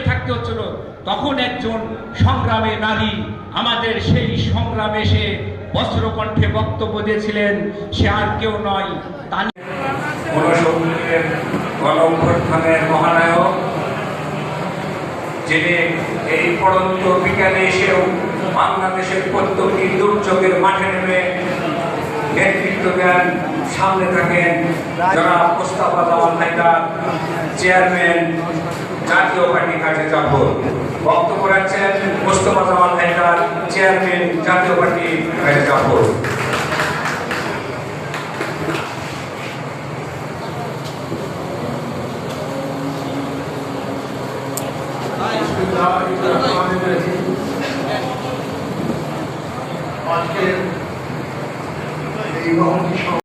পালিয়ে থাকতে হচ্ছিল তখন একজন সংগ্রামে নারী আমাদের সেই সংগ্রামে সে বস্ত্রকণ্ঠে বক্তব্য দিয়েছিলেন, সে আর কেউ নয়। গণঅভ্যুত্থানের মহানায়ক, যিনি এই পড়ন্ত বিকালে এসেও বাংলাদেশের প্রত্যেকটি দুর্যোগের মাঠে নেমে নেতৃত্ব দেন সামনে থাকেন যারা মোস্তাফা জামাল চেয়ারম্যান, জাতীয় পার্টি কাজে জাফর বক্তব্য রাখছেন মোস্তফা জামাল হায়দার চেয়ারম্যান, জাতীয় পার্টি কাজে জাফর আজকের মহতি